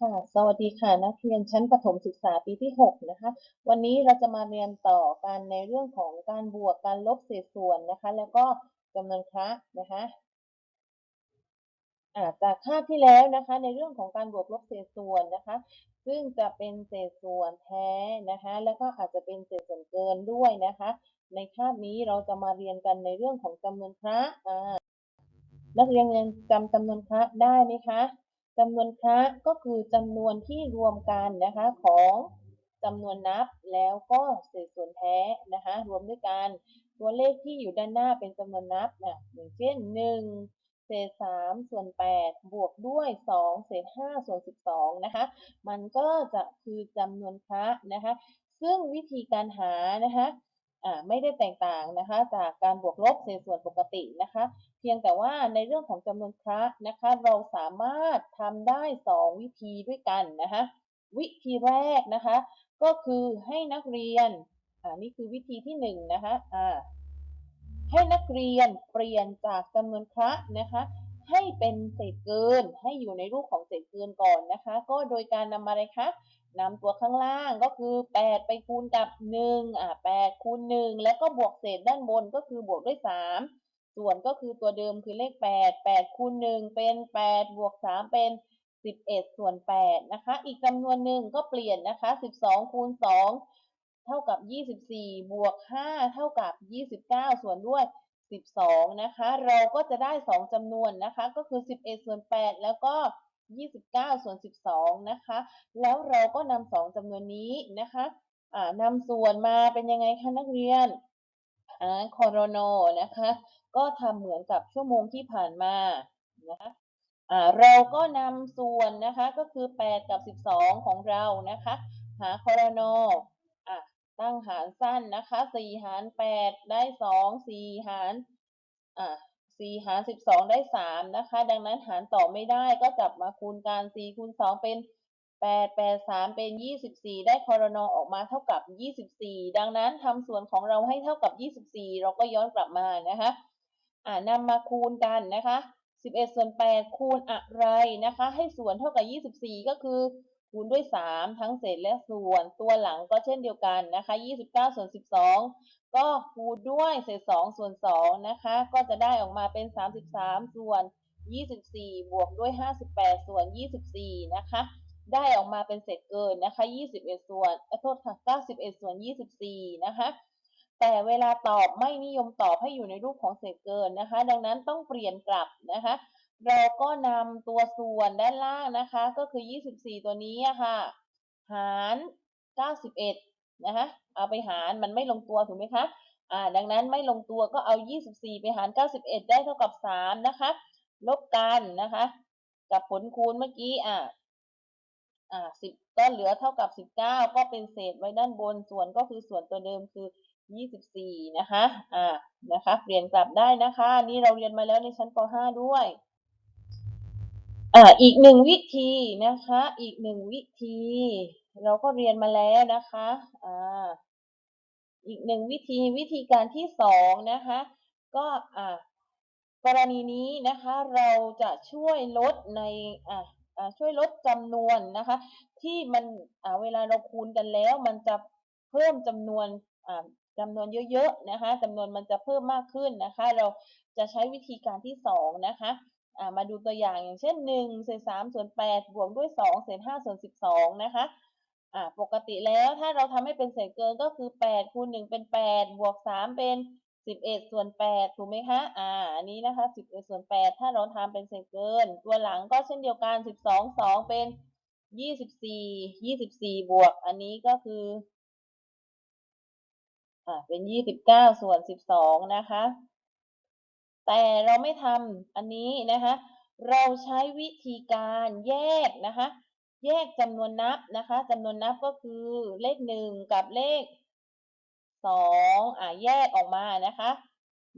ค่ะสวัสดีค่ะนักเรียนชั้นประถมศึกษาปีที่ 6 นะคะ วันนี้เราจะมาเรียนต่อกันในเรื่องของการบวกการลบเศษส่วนนะคะ แล้วก็จำนวนคละนะคะอ่าจากคาบที่แล้วนะคะ ในเรื่องของการบวกลบเศษส่วนนะคะ ซึ่งจะเป็นเศษส่วนแท้นะคะ แล้วก็อาจจะเป็นเศษส่วนเกินด้วยนะคะ ในคาบนี้เราจะมาเรียนกันในเรื่องของจำนวนคละอ่านักเรียนยังจำจำนวนคละได้ไหมคะ จำนวนคละก็คือจำนวนที่รวมกันนะคะของจำนวนนับแล้วก็เศษส่วนแท้นะคะรวมด้วยกัน ตัวเลขที่อยู่ด้านหน้าเป็นจำนวนนับนะอย่างเช่น 1 เศษ 3 ส่วน 8 บวกด้วย 2 เศษ 5 ส่วน 12 นะคะ มันก็จะคือจำนวนคละนะคะ ซึ่งวิธีการหานะคะ ไม่ได้แตกต่างนะคะ จากการบวกลบเศษส่วนปกตินะคะ เพียงแต่ว่าในเรื่องของจำนวนคละนะคะ เราสามารถทำได้ 2 วิธีด้วยกันนะคะ วิธีแรกนะคะ ก็คือให้นักเรียนอ่านี่คือวิธีที่1นะคะอ่าให้นักเรียนเปลี่ยนจากจำนวนคละนะคะ ให้เป็นเศษเกินให้อยู่ในรูปของเศษเกินก่อนนะคะ ก็โดยการนำอะไรคะ นำตัวข้างล่างก็คือ 8 ไปคูณกับ 1 อ่า8คูณ 1 แล้วก็บวกเศษด้านบนก็คือบวกด้วย 3 ส่วนก็คือตัวเดิมคือเลข 8 8คูณ 1 เป็น 8 บวก 3 เป็น 11 ส่วน 8 นะคะ อีกจำนวนหนึ่งก็เปลี่ยนนะคะ 12 คูณ 2 เท่ากับ 24 บวก 5 เท่ากับ 29 ส่วนด้วย 12 นะคะ เราก็จะได้ 2จำนวนนะคะ ก็คือ 11 ส่วน 8 แล้วก็ 29 ส่วน 12 นะคะ แล้วเราก็นำสองจำนวนนี้นะคะอ่านำส่วนมาเป็นยังไงคะนักเรียนอ่าคอรโนนะคะ ก็ทำเหมือนกับชั่วโมงที่ผ่านมานะคะอ่าเราก็นำส่วนนะคะก็คือ 8 กับ 12 ของเรานะคะ หาโคอรโนอะตั้งหารสั้นนะคะ 4 หาร 8 ได้ 2 4 หาร อ่า4หาร12ได้3นะคะ ดังนั้นหารต่อไม่ได้ก็จับมาคูณกัน4คูณ2เป็น8 8 3เป็น24ได้คอรนอออกมาเท่ากับ24ดังนั้นทำส่วนของเราให้เท่ากับ24เราก็ย้อนกลับมานะคะอ่านำมาคูณกันนะคะ11ส่วน8คูณอะไรนะคะ ให้ส่วนเท่ากับ24ก็คือ คูณด้วย 3 ทั้งเศษและส่วนตัวหลังก็เช่นเดียวกันนะคะ29ส่วน12 ก็คูณด้วยเศษ2ส่วน2นะคะก็จะได้ออกมาเป็น 33 ส่วน 24 บวกด้วย 58 ส่วน 24 นะคะได้ออกมาเป็นเศษเกินนะคะ21 ส่วนขอโทษค่ะ91 ส่วน 24 นะคะแต่เวลาตอบไม่นิยมตอบให้อยู่ในรูปของเศษเกินนะคะ ดังนั้นต้องเปลี่ยนกลับนะคะ เราก็นำตัวส่วนด้านล่างนะคะ ก็คือ 24 ตัวนี้ค่ะ หาร 91 นะคะ เอาไปหารมันไม่ลงตัวถูกไหมคะอ่าดังนั้นไม่ลงตัวก็เอา 24 ไปหาร 91 ได้เท่ากับ 3 นะคะ ลบกันนะคะ กับผลคูณเมื่อกี้อ่าอ่า10 ก็เหลือเท่ากับ 19 ก็เป็นเศษไว้ด้านบนส่วนก็คือส่วนตัวเดิมคือ 24 นะคะอ่านะคะ เปลี่ยนกลับได้นะคะ นี่เราเรียนมาแล้วในชั้นป .5 ด้วย อ่าอีกหนึ่งวิธีนะคะ อีกหนึ่งวิธี เราก็เรียนมาแล้วนะคะอ่าอีกหนึ่งวิธีวิธีการที่สองนะคะ ก็อ่ากรณีนี้นะคะ เราจะช่วยลดในอ่าอ่าช่วยลดจำนวนนะคะ ที่มันอ่าเวลาเราคูณกันแล้ว มันจะเพิ่มจำนวนอ่าจำนวนเยอะๆนะคะจำนวนมันจะเพิ่มมากขึ้นนะคะ เราจะใช้วิธีการที่สองนะคะ มาดูตัวอย่างอย่างเช่นหนึ่งเศษสามส่วนแปดบวกด้วยสองเศษห้าส่วนสิบสองนะคะปกติแล้วถ้าเราทำให้เป็นเศษเกินก็คือแปดคูณหนึ่งเป็นแปดบวกสามเป็นสิบเอ็ดส่วนแปดถูกไหมคะอ่าอันนี้นะคะสิบเอ็ดส่วนแปดถ้าเราทำเป็นเศษเกิน ตัวหลังก็เช่นเดียวกันสิบสองสองเป็นยี่สิบสี่ยี่สิบสี่บวก อันนี้ก็คืออ่าเป็นยี่สิบเก้าส่วนสิบสองนะคะ แต่เราไม่ทำอันนี้นะคะ เราใช้วิธีการแยกนะคะ แยกจำนวนนับนะคะจำนวนนับก็คือเลขหนึ่งกับเลขสองอ่าแยกออกมานะคะ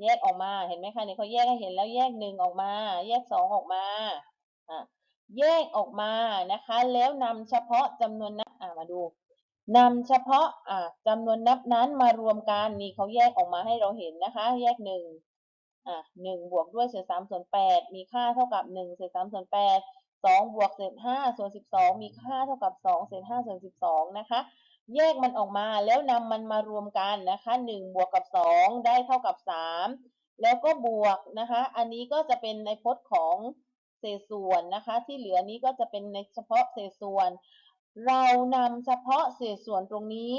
แยกออกมาเห็นไหมคะเนี่ยเขาแยกให้เห็นแล้วแยกหนึ่งออกมา แยกสองออกมาอ่าแยกออกมานะคะ แล้วนำเฉพาะจำนวนนับอ่ามาดูนำเฉพาะอ่าจำนวนนับนั้นมารวมกันนี่เขาแยกออกมาให้เราเห็นนะคะ แยกหนึ่ง อะหนึ่งบวกด้วยเศษสามส่วนแปดมีค่าเท่ากับหนึ่งเศษสามส่วนแปด2บวกเศษ5ส่วน12มีค่าเท่ากับ2เศษ5ส่วน12นะคะ แยกมันออกมาแล้วนำมันมารวมกันนะคะ1บวกกับ2ได้เท่ากับ3แล้วก็บวกนะคะ อันนี้ก็จะเป็นในพจน์ของเศษส่วนนะคะ ที่เหลือนี้ก็จะเป็นในเฉพาะเศษส่วน เรานำเฉพาะเศษส่วนตรงนี้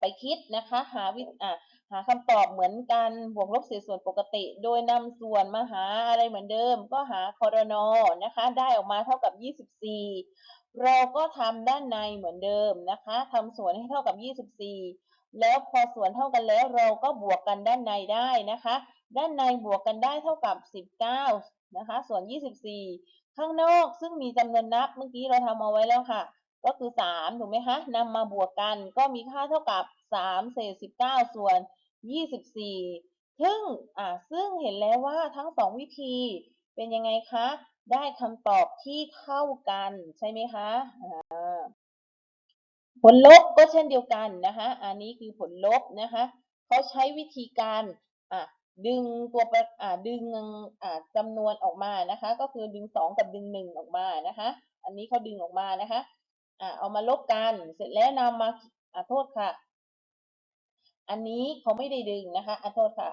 ไปคิดนะคะ หาวิอะ หาคำตอบเหมือนกันบวกลบเศษส่วนปกติ โดยนำส่วนมาหาอะไรเหมือนเดิม ก็หาคอรนอนะคะ ได้ออกมาเท่ากับ 24 เราก็ทำด้านในเหมือนเดิมนะคะทำส่วนให้เท่ากับ 24 แล้วพอส่วนเท่ากันแล้วเราก็บวกกันด้านในได้นะคะ ด้านในบวกกันได้เท่ากับ 19 นะคะ ส่วน 24 ข้างนอกซึ่งมีจำนวนนับเมื่อกี้เราทำเอาไว้แล้วค่ะ ก็คือ 3 ถูกไหมคะนำมาบวกกันก็มีค่าเท่ากับ 3 เศษ 19 ส่วน 24 ซึ่งอ่าซึ่งเห็นแล้วว่าทั้ง 2 วิธีเป็นยังไงคะ ได้คำตอบที่เท่ากันใช่ไหมคะผลลบก็เช่นเดียวกันนะคะ อันนี้คือผลลบนะคะเขาใช้วิธีการอะดึงตัวประอ่าดึงอ่าจำนวนออกมานะคะ ก็คือดึง 2 กับดึง 1 ออกมานะคะ อันนี้เขาดึงออกมานะคะอ่าเอามาลบกันเสร็จแล้วนำมาอ่าโทษค่ะ อันนี้เขาไม่ได้ดึงนะคะอโทษค่ะ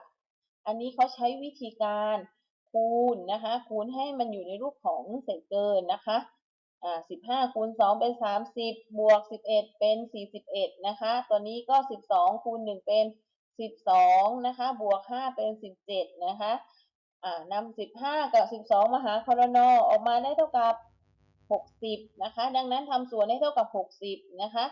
อันนี้เขาใช้วิธีการคูณนะคะ คูณให้มันอยู่ในรูปของเศษเกินนะคะอ่าสิบห้าคูณสองเป็นสามสิบบวกสิบเอ็ดเป็นสี่สิบเอ็ดนะคะ ตัวนี้ก็สิบสองคูณหนึ่งเป็นสิบสองนะคะ บวกห้าเป็นสิบเจ็ดนะคะอ่านำสิบห้ากับสิบสองมาหาคอรนอออกมาได้เท่ากับ60นะคะ ดังนั้นทำส่วนให้เท่ากับ60นะคะ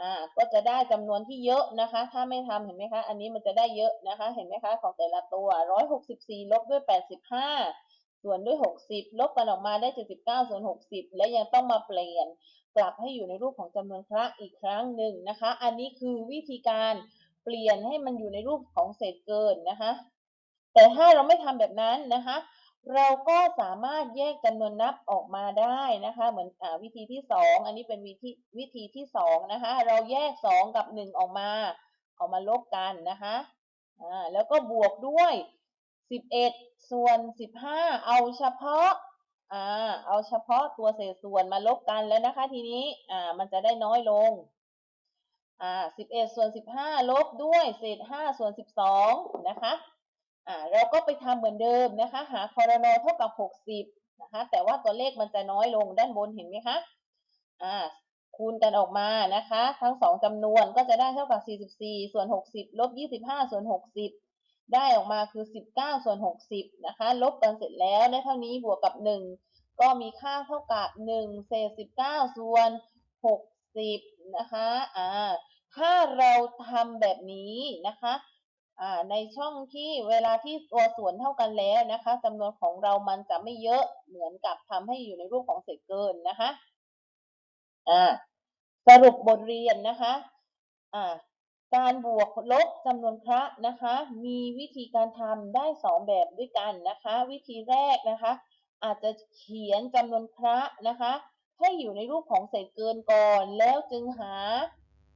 อ่าก็จะได้จำนวนที่เยอะนะคะ ถ้าไม่ทำเห็นไหมคะ อันนี้มันจะได้เยอะนะคะ เห็นไหมคะของแต่ละตัว164ลบด้วย85ส่วนด้วย 60 ลบกันออกมาได้ 79 ส่วน 60 และยังต้องมาเปลี่ยนกลับให้อยู่ในรูปของจำนวนครั้งอีกครั้งหนึ่งนะคะ อันนี้คือวิธีการเปลี่ยนให้มันอยู่ในรูปของเศษเกินนะคะ แต่ถ้าเราไม่ทำแบบนั้นนะคะ เราก็สามารถแยกจำนวนนับออกมาได้นะคะ เหมือนอวิธีที่สองอันนี้เป็นวิธีวิธีที่สองนะคะ เราแยกสองกับหนึ่งออกมาเอามาลบกันนะคะอ่าแล้วก็บวกด้วยสิบเอ็ดส่วนสิบห้าเอาเฉพาะอ่าเอาเฉพาะตัวเศษส่วนมาลบกันแล้วนะคะ ทีนี้อ่ามันจะได้น้อยลงอ่าสิบเอ็ดส่วนสิบห้าลบด้วยเศษห้าส่วนสิบสองนะคะ อ่าเราก็ไปทำเหมือนเดิมนะคะ หาคอรนอเท่ากับ 60นะคะ แต่ว่าตัวเลขมันจะน้อยลงด้านบนเห็นไหมคะอ่าคูณกันออกมานะคะ ทั้งสองจำนวนก็จะได้เท่ากับ 44 ส่วน 60 ลบ 25 ส่วน 60 ได้ออกมาคือ 19 ส่วน 60 นะคะ ลบกันเสร็จแล้วได้เท่านี้บวกกับ 1 ก็มีค่าเท่ากับ1เศษ19 ส่วน 60 นะคะ อ่า ถ้าเราทำแบบนี้นะคะ ในช่องที่เวลาที่ตัวส่วนเท่ากันแล้วนะคะจำนวนของเรามันจะไม่เยอะเหมือนกับทำให้อยู่ในรูปของเศษเกินนะคะอ่าสรุปบทเรียนนะคะอ่าการบวกลบจำนวนคระนะคะ มีวิธีการทำได้สองแบบด้วยกันนะคะ วิธีแรกนะคะ อาจจะเขียนจำนวนคระนะคะ ให้อยู่ในรูปของเศษเกินก่อนแล้วจึงหา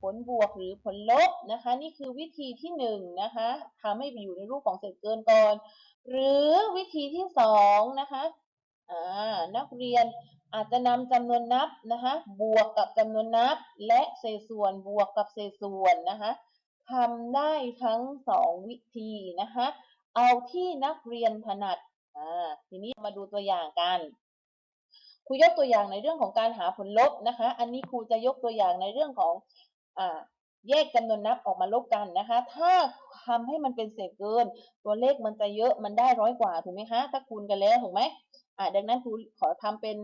ผลบวกหรือผลลบนะคะ นี่คือวิธีที่หนึ่งนะคะทำให้อยู่ในรูปของเศษเกินก่อน หรือวิธีที่สองนะคะนักเรียนอาจจะนำจำนวนนับนะคะบวกกับจำนวนนับ และเศษส่วนบวกกับเศษส่วนนะคะทำได้ทั้งสองวิธีนะคะเอาที่นักเรียนถนัดอ่าทีนี้มาดูตัวอย่างกันครูยกตัวอย่างในเรื่องของการหาผลลบนะคะ อันนี้ครูจะยกตัวอย่างในเรื่องของ แยกจำนวนนับออกมาลบกันนะคะ ถ้าทำให้มันเป็นเศษเกิน ตัวเลขมันจะเยอะมันได้ร้อยกว่าถูกไหมคะ ถ้าคูณกันแล้วถูกไหมอ่าดังนั้นครูขอทำเป็น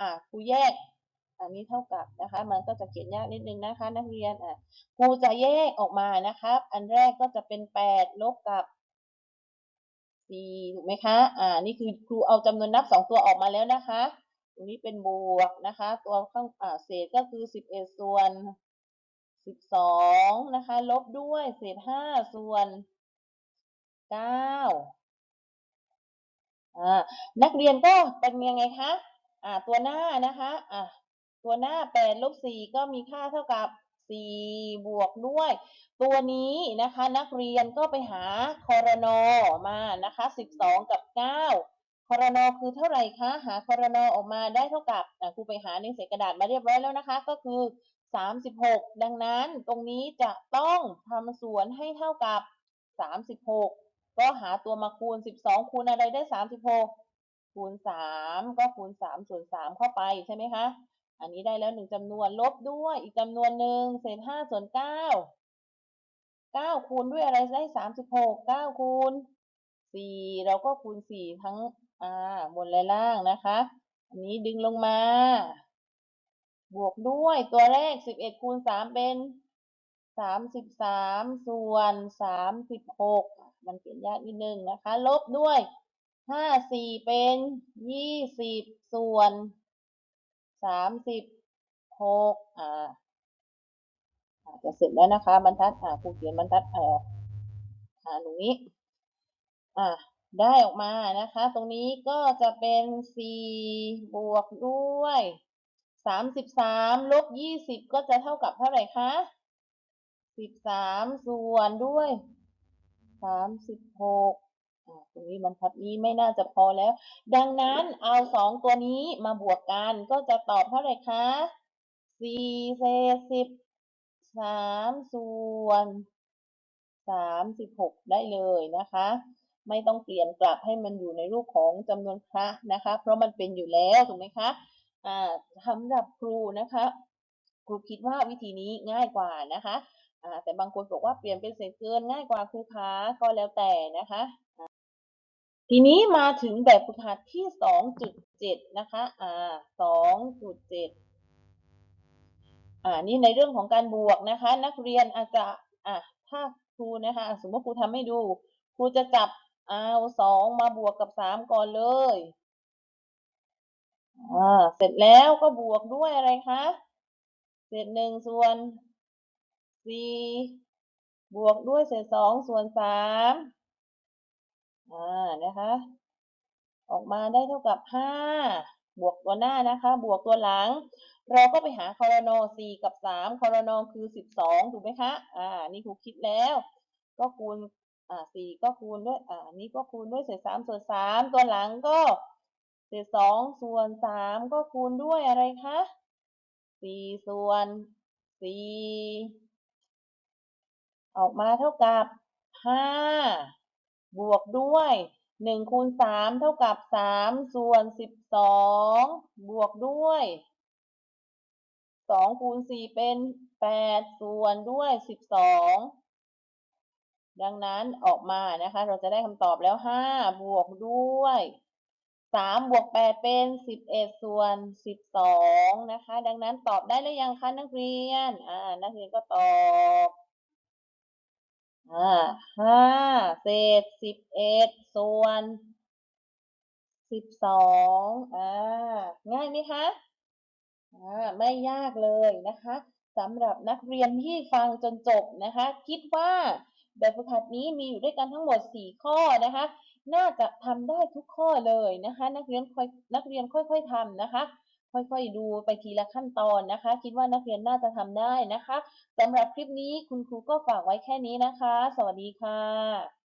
อ่าครูแยก อันนี้เท่ากับนะคะ มันก็จะเขียนยากนิดนึงนะคะ นักเรียนอ่าครูจะแยกออกมานะครับอันแรกก็จะเป็นแปดลบกับสี่ถูกไหมคะ อ่า นี่คือครูเอาจำนวนนับสองตัวออกมาแล้วนะคะ ตรงนี้เป็นบวกนะคะ ตัวข้างอ่าเศษก็คือสิบเอ็ดส่วน สิบสองนะคะ ลบด้วยเศษห้าส่วนเก้านักเรียนก็เป็นยังไงคะอ่าตัวหน้านะคะอ่าตัวหน้าแปดลบสี่ก็มีค่าเท่ากับสี่บวกด้วย ตัวนี้นะคะ นักเรียนก็ไปหาคอรนอมานะคะสิบสองกับเก้าคอรนอคือเท่าไหร่คะ หาคอรนอออกมาได้เท่ากับครูไปหาในเศษกระดาษมาเรียบร้อยแล้วนะคะ ก็คือ 36 ดังนั้นตรงนี้จะต้องทำส่วนให้เท่ากับ 36 ก็หาตัวมาคูณ 12 คูณอะไรได้ 36 คูณ 3 ก็คูณ 3 ส่วน 3 เข้าไปใช่ไหมคะ อันนี้ได้แล้วหนึ่งจำนวนลบด้วยอีกจำนวนหนึ่งเศษ5ส่วน 9 9 คูณด้วยอะไรได้ 36 9 คูณ 4 เราก็คูณ 4 ทั้งอ่าบนและล่างนะคะ อันนี้ดึงลงมา บวกด้วยตัวแรก11คูณ3เป็น33ส่วน36มันเขียนยากนิดนึงนะคะ ลบด้วย5 4เป็น20ส่วน36อ่าอาจจะเสร็จแล้วนะคะ บรรทัดอ่าครูเขียนบรรทัดเอ่ออ่าตรงนี้ อ่าได้ออกมานะคะ ตรงนี้ก็จะเป็น4บวกด้วย 33ลบ20ก็จะเท่ากับเท่าไหร่คะ13ส่วนด้วย36อ่าตรงนี้บรรทัดนี้ไม่น่าจะพอแล้ว ดังนั้นเอาสองตัวนี้มาบวกกันก็จะตอบเท่าไหร่คะ4เศษ10 3ส่วน36ได้เลยนะคะ ไม่ต้องเปลี่ยนกลับให้มันอยู่ในรูปของจำนวนคะนะคะ เพราะมันเป็นอยู่แล้วถูกไหมคะ สำหรับครูนะคะครูคิดว่าวิธีนี้ง่ายกว่านะคะแต่บางคนบอกว่าเปลี่ยนเป็นเศษเกินง่ายกว่าครูคะก็แล้วแต่นะคะทีนี้มาถึงแบบฝึกหัดที่ 2.7 นะคะ อ่า 2.7 อ่า นี่ในเรื่องของการบวกนะคะ นักเรียนอาจจะ อ่ถ้าครูนะคะ สมมติครูทำให้ดู ครูจะจับเอาสองมาบวกกับสามก่อนเลย อ่าเสร็จแล้วก็บวกด้วยอะไรคะเศษหนึ่งส่วนสี่บวกด้วยเศษสองส่วนสามอ่านะคะ ออกมาได้เท่ากับห้าบวกตัวหน้านะคะ บวกตัวหลัง เราก็ไปหาคอรนอสี่กับสามคอรนอคือสิบสองถูกไหมคะ อ่า นี่ครูคิดแล้ว ก็คูณอ่าสี่ก็คูณด้วย อ่า นี่ก็คูณด้วยเศษสามส่วนสามตัวหลังก็ เศษสองส่วนสามก็คูณด้วยอะไรคะสี่ส่วนสี่ออกมาเท่ากับห้าบวกด้วยหนึ่งคูณสามเท่ากับสามส่วนสิบสองบวกด้วยสองคูณสี่เป็นแปดส่วนด้วยสิบสองดังนั้นออกมานะคะ เราจะได้คำตอบแล้วห้าบวกด้วย สามบวกแปดเป็นสิบเอ็ดส่วนสิบสองนะคะ ดังนั้นตอบได้หรือยังคะนักเรียน อ่า นักเรียนก็ตอบ อ่าห้าเศษสิบเอ็ดส่วนสิบสองอ่า ง่ายไหมคะ อ่า ไม่ยากเลยนะคะสำหรับนักเรียนที่ฟังจนจบนะคะ คิดว่าแบบฝึกหัดนี้มีอยู่ด้วยกันทั้งหมด 4 ข้อนะคะ น่าจะทำได้ทุกข้อเลยนะคะ นักเรียนค่อยนักเรียนค่อย ๆทำนะคะ ค่อยๆดูไปทีละขั้นตอนนะคะ คิดว่านักเรียนน่าจะทำได้นะคะสำหรับคลิปนี้คุณครูก็ฝากไว้แค่นี้นะคะ สวัสดีค่ะ